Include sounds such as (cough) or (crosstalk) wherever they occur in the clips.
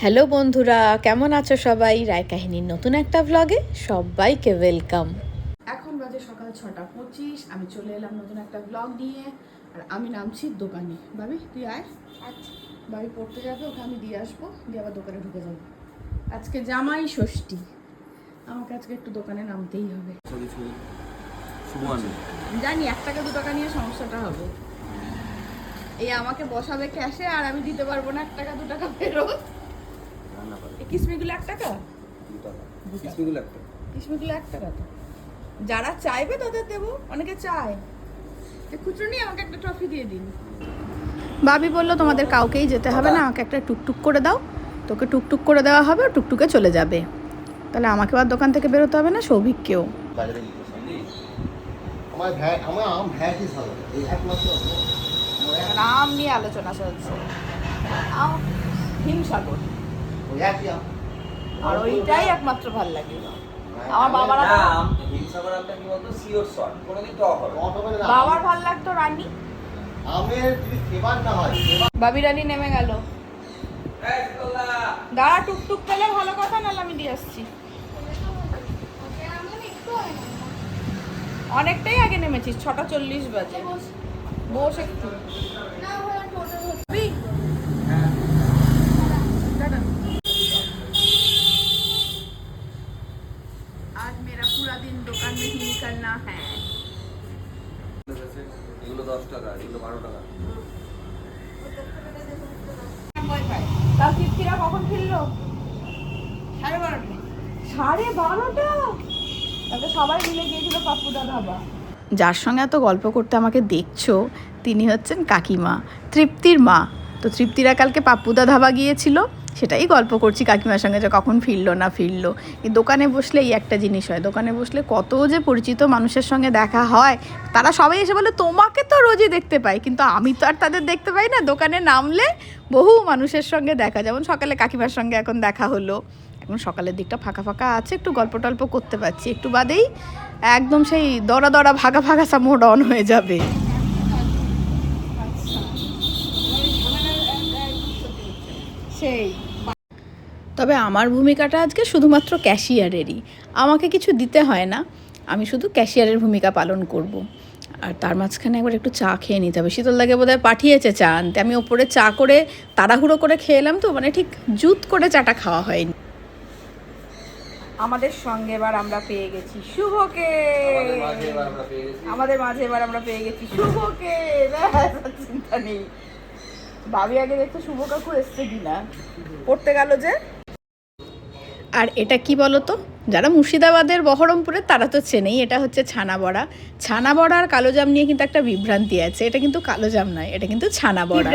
Hello বন্ধুরা কেমন আছো সবাই? রায় কাহিনীর নতুন একটা ভ্লগে সবাইকে ওয়েলকাম এখন বাজে সকাল ছটা পঁচিশ আমি চলে এলাম নতুন একটা ব্লগ নিয়ে আর আমি নামছি দোকানে। ভাবি তুই আয়। ভাবি পড়তে যাবে ওকে আমি দিয়ে আসব দিয়ে আবার দোকানে ঢুকে যাব। আজকে জামাই ষষ্ঠী। আমাকে আজকে একটু দোকানে নামতেই হবে। জানি এক টাকা দু টাকা নিয়ে সমস্যাটা হবে। এই আমাকে বসাবে ক্যাশে আর আমি দিতে পারব না এক টাকা দু টাকা ফেরত। কিসমিগুলো এক টাকা? কিসমিগুলো এক টাকা। তো। যারা চাইবে তাদের দেবো অনেকে চায়। খুচরো নিয়ে আমাকে একটা ট্রফি দিয়ে দিন। বাবি বলল তোমাদের কাউকেই যেতে হবে না আমাকে একটা টুকটুক করে দাও। তোকে টুকটুক করে দেওয়া হবে টুকটুকে চলে যাবে। তাহলে আমাকে আর দোকান থেকে বেরোতে হবে না সৌভিককেও নাম নিয়ে আলোচনা চলছে। আম হিমসাগর। আর ওইটাই একমাত্র ভালো লাগে। আমার বাবারা না, আম- কি বলতো? সিওর শট কোনোদিন টক হবে। বাবার ভালো লাগতো রানী? আমের যদি ফেভার না হয় বাবি রানী নেমে গেল। দাঁড়া টুকটুক পেলে ভালো কথা নাহলে আমি দিয়ে আসছি। অনেকটাই আগে নেমেছিস ছটা চল্লিশ বাজে। বস একটু। সবাই মিলে গিয়েছিল পাপ্পুদা ধাবা যার সঙ্গে এত গল্প করতে আমাকে দেখছ, তিনি হচ্ছেন কাকিমা, তৃপ্তির মা। তো তৃপ্তিরা কালকে পাপ্পুদা ধাবা গিয়েছিল, সেটাই গল্প করছি কাকিমার সঙ্গে যে কখন ফিরলো না ফিরলো। দোকানে বসলে এই একটা জিনিস হয়, দোকানে বসলে কত যে পরিচিত মানুষের সঙ্গে দেখা হয়, তারা সবাই এসে বলে, তোমাকে তো রোজই দেখতে পাই। কিন্তু আমি তো আর তাদের দেখতে পাই না, দোকানে নামলে বহু মানুষের সঙ্গে দেখা, যেমন সকালে কাকিমার সঙ্গে এখন দেখা হলো। এখন সকালের দিকটা ফাঁকা ফাঁকা আছে, একটু গল্প টল্প করতে পারছি। একটু বাদেই একদম সেই দরা দরা ভাগা ভাগা সা মোড অন হয়ে যাবে। সেই। তবে আমার ভূমিকাটা আজকে শুধুমাত্র ক্যাশিয়ারেরই। আমাকে কিছু দিতে হয় না, আমি শুধু ক্যাশিয়ারের ভূমিকা পালন করব। আর তার মাঝখানে একবার একটু চা খেয়ে নিতে হবে। শীতলদাকে বোধহয় পাঠিয়েছে চা আনতে। আমি ওপরে চা করে তাড়াহুড়ো করে খেয়ে এলাম তো মানে ঠিক জুত করে চাটা খাওয়া হয়নি। আমাদের সঙ্গে এবার আমরা পেয়ে গেছি শুভকে। আমাদের মাঝে এবার আমরা পেয়ে গেছি। আমাদের মাঝে এবার আমরা পেয়ে গেছি শুভকে। চিন্তা নেই। ভাবি আগে দেখতো শুভ কাকু এসছে কিনা। পড়তে গেল যে। আর এটা কি বলো তো যারা মুর্শিদাবাদের বহরমপুরে তারা তো চেনেই। এটা হচ্ছে ছানা বড়া ছানা বড়া আর কালো জাম নিয়ে কিন্তু একটা বিভ্রান্তি আছে। এটা কিন্তু কালো জাম নয় এটা কিন্তু ছানা বড়া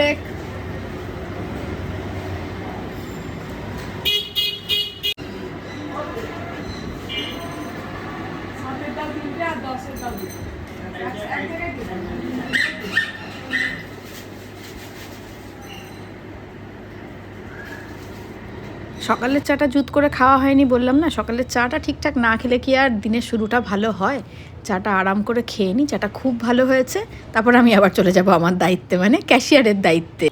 সকালের চাটা জুত করে খাওয়া হয়নি বললাম না, সকালের চাটা ঠিকঠাক না খেলে কি আর দিনের শুরুটা ভালো হয়? চাটা আরাম করে খেয়ে নিই চাটা খুব ভালো হয়েছে, তারপর আমি আবার চলে যাব আমার দায়িত্বে মানে ক্যাশিয়ারের দায়িত্বে।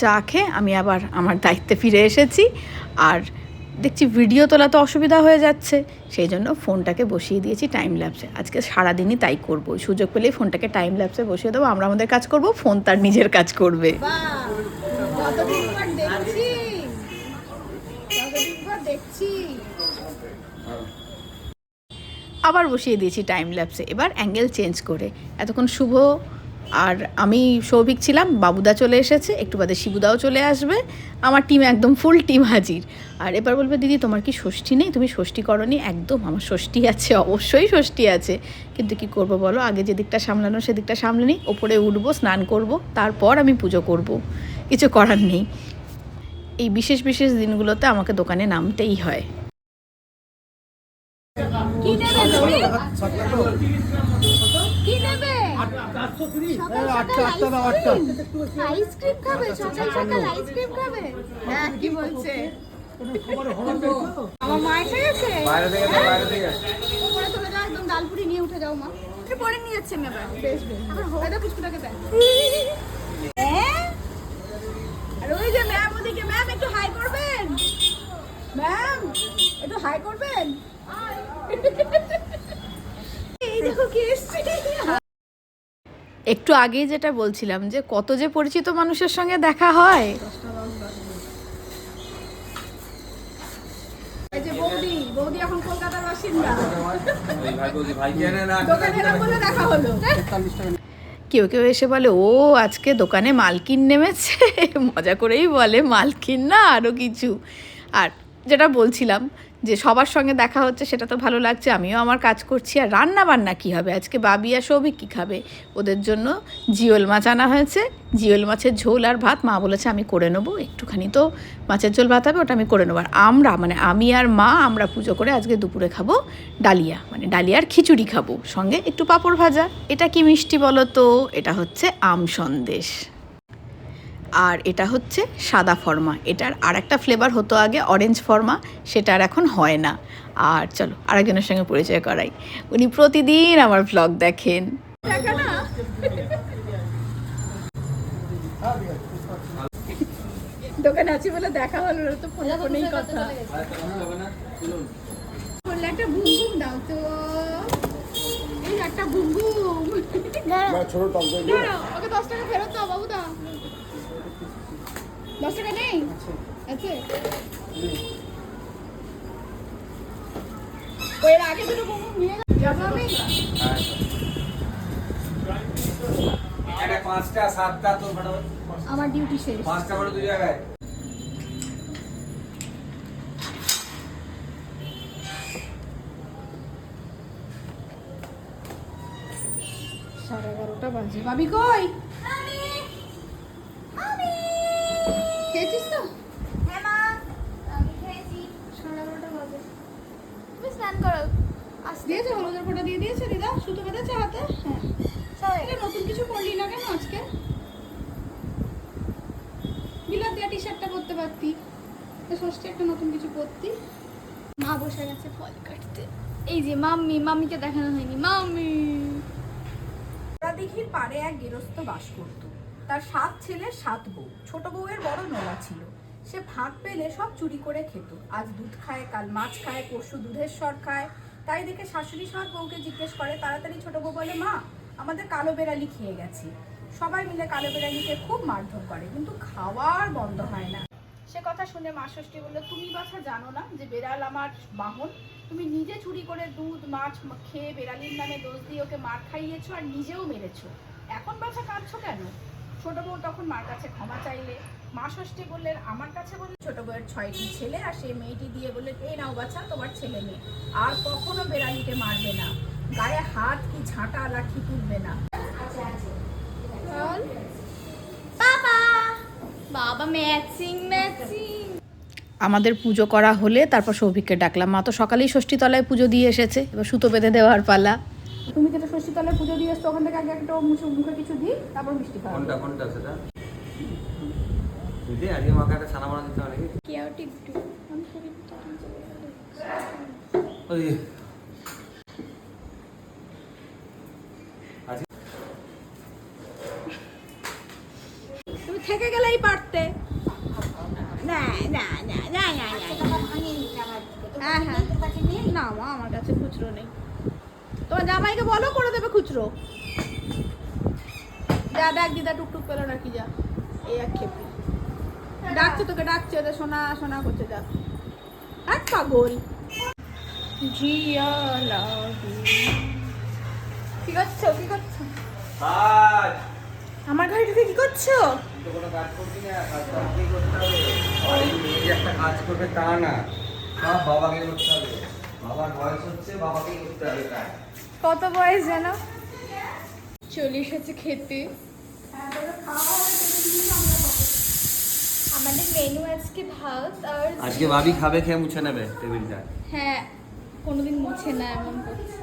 চা খেয়ে আমি আবার আমার দায়িত্বে ফিরে এসেছি, আর দেখছি ভিডিও তোলা তো অসুবিধা হয়ে যাচ্ছে, সেই জন্য ফোনটাকে বসিয়ে দিয়েছি টাইম ল্যাপসে আজকে সারাদিনই তাই করব, সুযোগ পেলেই ফোনটাকে টাইম ল্যাপসে বসিয়ে দেবো, আমরা আমাদের কাজ করব, ফোন তার নিজের কাজ করবে। দেখছি। আবার বসিয়ে দিয়েছি টাইম ল্যাপসে এবার অ্যাঙ্গেল চেঞ্জ করে। এতক্ষণ শুভ, আর আমি সৌভিক ছিলাম, বাবুদা চলে এসেছে, একটু বাদে শিবুদাও চলে আসবে। আমার টিম একদম ফুল টিম হাজির। আর এবার বলবে, দিদি, তোমার কি ষষ্ঠী নেই? তুমি ষষ্ঠী করনি? একদম, আমার ষষ্ঠী আছে, অবশ্যই ষষ্ঠী আছে। কিন্তু কি করব বলো, আগে যে দিকটা সামলানো, সেদিকটা সামলে নিই। ওপরে উঠবো, স্নান করব, তারপর আমি পুজো করব। কিছু করার নেই। এই বিশেষ বিশেষ দিনগুলোতে আমাকে দোকানে নামতেই হয়। কি নেবে তুমি? কি নেবে আইসক্রিম। খাবে সকাল সকাল আইসক্রিম খাবে। হ্যাঁ কি বলছে? আমার মা এসে গেছে? বাইরে থেকে বাইরে থেকে উপরে চলে যাও একদম ডালপুরি নিয়ে উঠে যাও মা। পরে নিয়ে যাচ্ছি আমি আবার। বেশ বেশ। দেয় হ্যাঁ? আর ওই যে ম্যাম ওদিকে ম্যাম একটু হাই করবেন হাই করবেন? এই দেখো কি এসছে। একটু আগেই যেটা বলছিলাম যে কত যে পরিচিত মানুষের সঙ্গে দেখা হয়। কেউ কেউ এসে বলে ও আজকে দোকানে মালকিন নেমেছে। মজা করেই বলে মালকিন না আরও কিছু। আর যেটা বলছিলাম, যে সবার সঙ্গে দেখা হচ্ছে, সেটা তো ভালো লাগছে, আমিও আমার কাজ করছি, আর রান্না বান্না কী হবে? আজকে বাবি আর সৌভিক কী খাবে? ওদের জন্য জিওল মাছ আনা হয়েছে, জিওল মাছের ঝোল আর ভাত। মা বলেছে, আমি করে নেব, একটুখানি তো মাছের ঝোল ভাত হবে, ওটা আমি করে নেব। আর আমরা মানে আমি আর মা, আমরা পুজো করে আজকে দুপুরে খাব ডালিয়া মানে ডালিয়ার খিচুড়ি খাব। সঙ্গে একটু পাঁপড় ভাজা। এটা কি মিষ্টি বলো তো? এটা হচ্ছে আম সন্দেশ। আর এটা হচ্ছে সাদা ফর্মা। এটার আর একটা ফ্লেভার হতো আগে অরেঞ্জ ফর্মা সেটা আর এখন হয় না। আর চলো আরেকজনের সঙ্গে পরিচয় করাই। উনি প্রতিদিন আমার ব্লগ দেখেন। দেখা দোকানে আছি বলে দেখা হলো না তো ফোনে ফোনেই কথা। বললে একটা ঘুম ঘুম দাও তো। এই একটা ছোট টক ওকে দশ টাকা ফেরত দাও বাবু দাও। দশ টাকা নেই? আছে। ওই এর আগে দুটো ঘুম ঘুম নিয়ে গেল। যাব আমি? একটা পাঁচটা সাতটা তোর ফাটাফাট আমার ডিউটি শেষ। পাঁচটা করে দুই জায়গায়। সাড়ে এগারোটা বাজে। ভাবি কই খেয়েছিস তো হ্যাঁ মা আমি খেয়েছি সাড়ে এগারোটা বাজে তুমি স্নান করো। দিয়েছে হলুদের ফোঁটা দিয়ে দিয়েছে দিদা। সুতো বেঁধেছে হাতে হ্যাঁ। নতুন কিছু পরলি না কেন আজকে? বিলাত দেওয়া টি শার্টটা পরতে। পারতি ষষ্ঠী একটা নতুন কিছু পরতি। মা বসে গেছে ফল কাটতে। এই যে মাম্মি মাম্মিকে দেখানো হয়নি। মাম্মি। দিঘির পাড়ে এক গেরস্ত বাস করত। তার সাত ছেলে সাত বউ। ছোট বউয়ের বড় নোলা ছিল। সে ভাগ পেলে সব চুরি করে খেত। আজ দুধ খায়, কাল মাছ খায়, পরশু দুধের সর খায়। তাই দেখে শাশুড়ি সব বউকে জিজ্ঞেস করে, তাড়াতাড়ি ছোট বউ বলে, মা, আমাদের কালো বেড়ালি খেয়ে গেছে। সবাই মিলে কালো বেড়ালিকে খুব মারধর করে, কিন্তু খাওয়ার বন্ধ হয় না। সে কথা শুনে মা ষষ্ঠী বলল, তুমি বাছা জানো না যে বেড়াল আমার বাহন? তুমি নিজে চুরি করে দুধ, মাছ খেয়ে বেড়ালির নামে দোষ দিয়ে ওকে মার খাইয়েছো আর নিজেও মেরেছো। এখন বাছা কাঁদছো কেন? ছোট বউ তখন মার কাছে ক্ষমা চাইলে। মা ষষ্ঠী বললেন আমার কাছে বললেন ছোট বউয়ের ছয়টি ছেলে আর সেই মেয়েটি দিয়ে বললেন এই নাও বাছা তোমার ছেলে মেয়ে। আর কখনো বেড়ালিকে মারবে না। গায়ে হাত কি ঝাঁটা লাঠি তুলবে না। বাবা! বাবা ম্যাচিং ম্যাচিং। আমাদের পুজো করা হলে তারপর সৌভিককে ডাকলাম। মা তো সকালেই ষষ্ঠী তলায় পুজো দিয়ে এসেছে এবার সুতো বেঁধে দেওয়ার পালা। তুমি যেটা ষষ্ঠী তলায় পুজো দিয়ে এসছো ওখান থেকে আগে একটা মুখে মুখে কিছু দিই তারপর মিষ্টি খাওয়া। কোনটা কোনটা সেটা? দিদি আজকে মাকে একটা ছানা বানা দিতে হবে ওই তুমি থেকে গেলেই পারতে। না না না না না না। হ্যাঁ হ্যাঁ। না মা আমার কাছে খুচরো নেই। তোমার জামাইকে বলো করে দেবে খুচরো। যা দেখ দিদা টুকটুক পেল নাকি যা। এই এক খেপি। ডাকছে তোকে ডাকছে ওদের সোনা সোনা করছে যা। এক পাগল। জিয়া কি করছ কি করছ? কাজ। আমার গাড়িটাতে কি করছ? কোনো কাজ করবি না কাজ করতে হবে। মেয়ে একটা কাজ করবে তা না। সব বাবাকে করতে হবে। বাবার বয়স হচ্ছে বাবাকেই করতে হবে কত বয়স জানো চলে এসেছে খেতে। আমাদের মেনু আজকে ভাত আর আজকে ভাবি খাবে খেয়ে মুছে নেবে টেবিলটা। হ্যাঁ কোনোদিন মুছে না এমন করছে।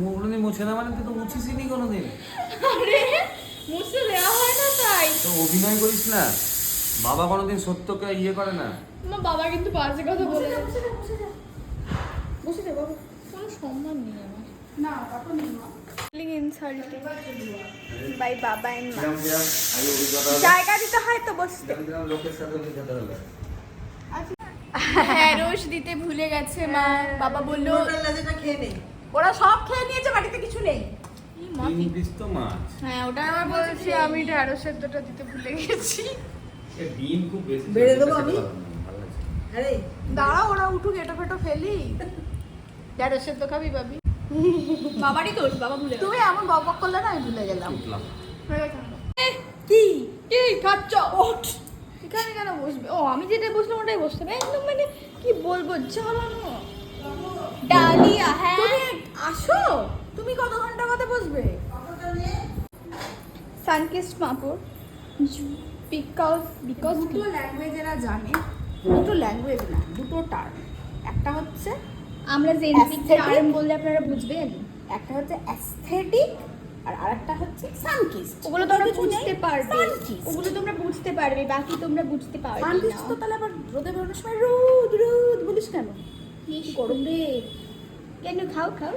মুখগুলো মুছে না মানে তুই তো মুছিসই নি কোনোদিন। আরে মুছে দেওয়া হয় না তাই। তো অভিনয় করিস না। বাবা কোনোদিন সত্যকে ইয়ে করে না। আমার বাবা কিন্তু বাজে কথা বলে মুছে দে বাবু। কোনো সম্মান নেই আমার। বাই বাবা এন্ড মা। জায়গা দিতে হয় তো বসতে। ঢ্যাঁড়স দিতে ভুলে গেছে মা। বাবা বলল ওরা সব খেয়ে নিয়েছে বাড়িতে কিছু নেই। "ই মা, তিন পিস তো হ্যাঁ ওটা বলছি আমি ঢ্যাঁড়স সেদ্ধটা দিতে ভুলে গেছি। এ ডিম খুব বেশি বেড়ে দেবো আমি? পারব না, ভালো লাগছে। আরে দাঁড়া ওরা উঠুক এটা ফেটো ফেলি যারা সেদ্ধ খাবি পাবি বাবারই দোষ বাবা ভুলে তুমি এমন বক বক করলে না আমি ভুলে গেলাম। কি? কি খাচ্ছ? ওঠ। এখানে কেন বসবে? ও আমি যেটা বসলাম ওটাই বসতে হবে একদম মানে কি বলব জ্বালানো। ডালিয়া হ্যাঁ। তুমি আসো। তুমি কত ঘণ্টা কথা বসবে? সানকিস পাঁপড় বিকজ বিকজ দুটো ল্যাঙ্গুয়েজেরা জানে। দুটো ল্যাঙ্গুয়েজ না দুটো টার্ম একটা হচ্ছে আমরা জেনেটিক? টার্ম বললে আপনারা বুঝবেন। একটা হচ্ছে অ্যাস্থেটিক আর আরেকটা হচ্ছে সানকিস্ট ওগুলো তোমরা বুঝতে পারবে। ওগুলো তোমরা বুঝতে পারবে বাকি তোমরা বুঝতে পারবে না। সানকিস্ট তো তাহলে আবার রোদে বেরোনোর সময় রোদ রোদ বলিস কেন? কি গরম রে। কেন খাও খাও।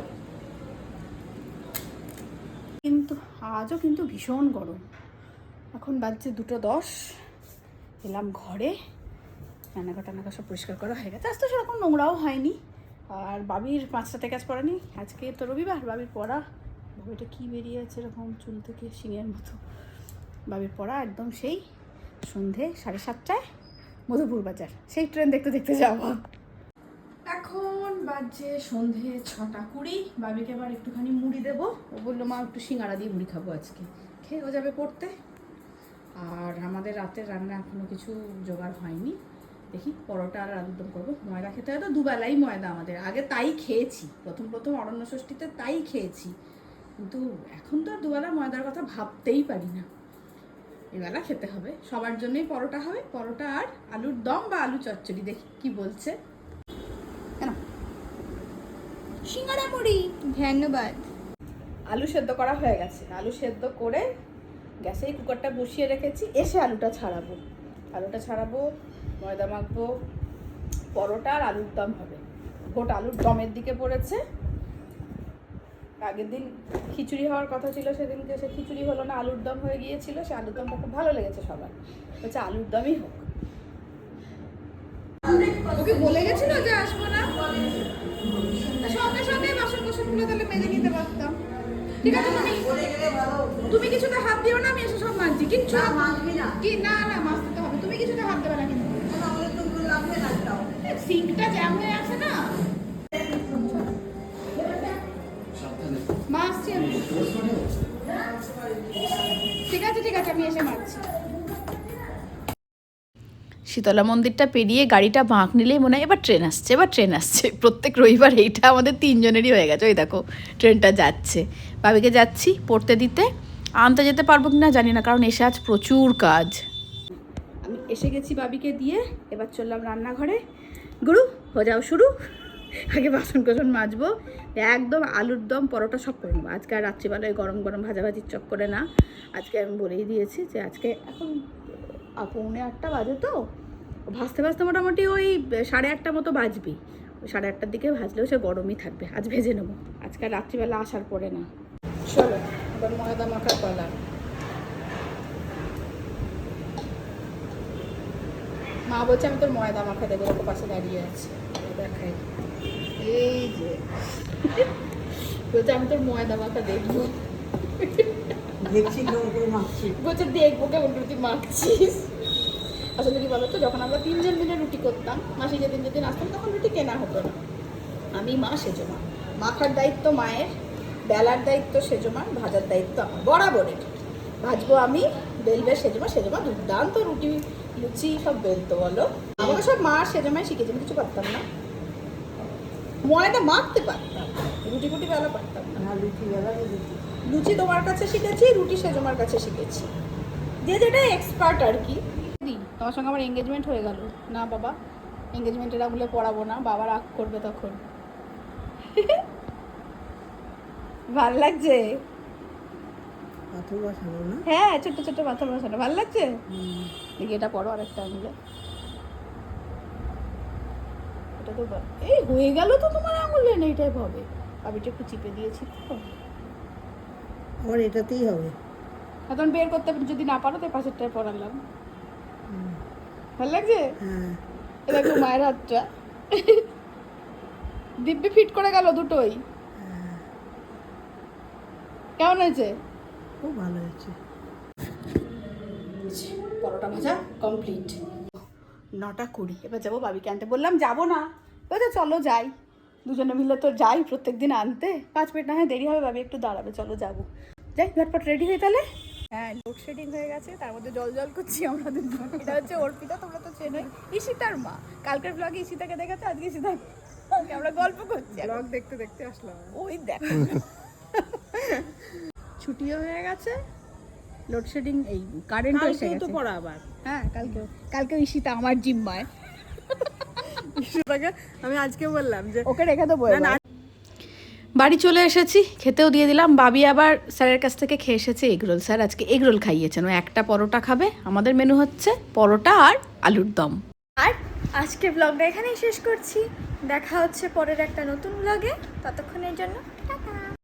কিন্তু আজও কিন্তু ভীষণ গরম। এখন বাজছে দুটো দশ। এলাম ঘরে। রান্নাঘর টান্নাঘর সব পরিষ্কার করা হয়ে গেছে। আজ তো সেরকম নোংরাও হয়নি। আর বাবির পাঁচটাতে কাজ পড়ানি? আজকে তো রবিবার, বাবির পড়া। বাবিটা কী বেরিয়ে আছে এরকম চুল থেকে শিঙের মতো? বাবির পড়া একদম সেই সন্ধে সাড়ে সাতটায় মধুপুর বাজার। সেই ট্রেন দেখতে দেখতে যাব। এখন বাজে সন্ধে ছটা কুড়ি। বাবিকে আবার একটুখানি মুড়ি দেবো। ও বলল, মা, একটু সিঙ্গারা দিয়ে মুড়ি খাব আজকে। খেয়ে যাবে পড়তে। আর আমাদের রাতের রান্না এখনও কিছু জোগাড় হয়নি। দেখি পরোটা আর আলুরদম করব। ময়দা খেতে হয় তো দুবেলাই ময়দা আমাদের। আগে তাই খেয়েছি। প্রথম প্রথম অরণ্য ষষ্ঠীতে তাই খেয়েছি। কিন্তু এখন তো আর দুবেলা ময়দার কথা ভাবতেই পারি না। এবেলা খেতে হবে। সবার জন্যই পরোটা হবে। পরোটা আর আলুর দম বা আলু চচ্চড়ি দেখি কি বলছে। কেন? সিঙ্গারা মুড়ি। ধন্যবাদ। আলু সেদ্ধ করা হয়ে গেছে। আলু সেদ্ধ করে গ্যাসেই কুকারটা বসিয়ে রেখেছি। এসে আলুটা ছাড়াবো। আলুটা ছাড়াবো ময়দা মাখবো পরোটা আর আলুর দম হবে। ভোট আলুর দমের দিকে পড়েছে। আগের দিন খিচুড়ি হওয়ার কথা ছিল সেদিনকে সে খিচুড়ি হলো না আলুর দম হয়ে গিয়েছিল। সে আলুর দমটা খুব ভালো লেগেছে সবার। বলছে আলুর দমই হোক। ওকে বলে গেছিল যে আসব না? সঙ্গে সঙ্গে বাসন কোসনগুলো তাহলে মেজে নিতে পারতাম। ঠিক আছে তুমি তুমি কিছুতে হাত দিও না আমি এসে সব মানছি। কিচ্ছু মাখবি না। কি না না মাছতে হবে। তুমি কিছুতে হাত দেবে না কিন্তু তাহলে তো লাগবে না একটাও শীতলা মন্দিরটা পেরিয়ে গাড়িটা বাঁক নিলেই মনে হয় এবার ট্রেন আসছে, এবার ট্রেন আসছে। প্রত্যেক রবিবার এইটা আমাদের তিনজনেরই হয়ে গেছে। ওই দেখো, ট্রেনটা যাচ্ছে। বাবিকে যাচ্ছি পড়তে দিতে। আনতে যেতে পারব কি না জানি না, কারণ এসে আজ প্রচুর কাজ। এসে গেছি বাবিকে দিয়ে। এবার চললাম রান্নাঘরে। গুরু হয়ে যাও শুরু। আগে বাসন কোসন মাজবো। একদম আলুর দম, পরোটা সব করে নেব। আজকে আর রাত্রিবেলায় গরম গরম ভাজাভাজির চক করে না। আজকে আমি বলেই দিয়েছি যে আজকে এখন পৌনে আটটা বাজে তো। ভাজতে ভাজতে মোটামুটি ওই সাড়ে আটটা মতো বাজবি সাড়ে আটটার দিকে ভাজলেও সে গরমই থাকবে। আজ ভেজে নেব। আজকে রাত্রিবেলা আসার পরে না। চলো, এবার ময়দা মাখার পালা। মা বলছে আমি তোর ময়দা মাখা দেবো পাশে দাঁড়িয়ে আছে। দেখাই। এই যে। বলছে আমি তোর ময়দা মাখা দেখব। দেখছি কেমন করে মাখছি বলছে দেখব কেমন রুটি মাখছিস। আসলে কি বলতো যখন আমরা তিনজন মিলে রুটি করতাম মাসি যেদিন যেদিন আসতাম তখন রুটি কেনা হতো না। আমি মা সেজো মা মাখার দায়িত্ব মায়ের বেলার দায়িত্ব সেজো মা ভাজার দায়িত্ব আমার। বরাবরের। ভাজবো আমি বেলবে সেজো মা সেজো মা দুর্দান্ত রুটি লুচি সব বেলতো বলো। আমাকে সব মা আর সেজো মাই শিখেছি আমি কিছু পারতাম না। ময়দা মাখতে পারতাম রুটি ফুটি বেলা পারতাম না। লুচি বেলা লুচি লুচি তোমার কাছে শিখেছি রুটি সেজমার কাছে শিখেছি। যে যেটা এক্সপার্ট আর কি। তোমার সঙ্গে আমার এঙ্গেজমেন্ট হয়ে গেল। না বাবা এঙ্গেজমেন্টের আঙুলে পড়াবো না বাবা রাগ করবে তখন। ভালো লাগছে? হ্যাঁ ছোট্ট ছোট্ট পাথর বসানো ভালো লাগছে? দেখি এটা পড়ো আরেকটা আঙুলে এটা তো এই হয়ে গেল তো তোমার আঙুলে না এইটাই হবে? আবিটা একটু চিপে দিয়েছি তো। আমার এটাতেই হবে। এখন বের করতে যদি না পারো তো পাশেরটায় পড়ালাম ভালো লাগছে? হ্যাঁ। এ দেখো মায়ের হাতটা। দিব্যি ফিট করে গেল দুটোই। কেমন হয়েছে? খুব ভালো হয়েছে। পরোটা ভাজা কমপ্লিট নটা কুড়ি এবার যাব বাবিকে আনতে। বললাম যাব না। বলছে চলো যাই। দুজনে মিলে তো যাই প্রত্যেক দিন আনতে। পাঁচ মিনিট না হয় দেরি হবে বাবি একটু দাঁড়াবে চলো যাব। যাই ঝটপট রেডি হয়ে তাহলে? হ্যাঁ লোডশেডিং হয়ে গেছে তার মধ্যে জল জল করছি আমরা দুজন। এটা হচ্ছে অর্পিতা তোমরা তো চেনোই। ঈশিতার মা। কালকের ব্লগে ঈশিতাকে দেখেছ আজকে ঈশিতা আমরা গল্প করছি। ব্লগ দেখতে দেখতে আসলাম। ওই দেখো। (laughs) ছুটিও হয়ে গেছে লোডশেডিং এই কারেন্ট এসে কালকেও তো গেছে। পড়া আবার। হ্যাঁ কালকে কালকে ঈশিতা আমার জিম্মায়। সেটাকে আমি আজকে বললাম যে ওকে রেখে দেবো না, বাড়ি চলে এসেছি খেতেও দিয়ে দিলাম। বাবি আবার স্যারের কাছ থেকে খেয়ে এসেছে এগরোল। স্যার আজকে এগরোল খাইয়েছেন। ও একটা পরোটা খাবে। আমাদের মেনু হচ্ছে পরোটা আর আলুর দম। আর আজকে ব্লগটা এখানেই শেষ করছি। দেখা হচ্ছে পরের একটা নতুন ব্লগে। ততক্ষণের জন্য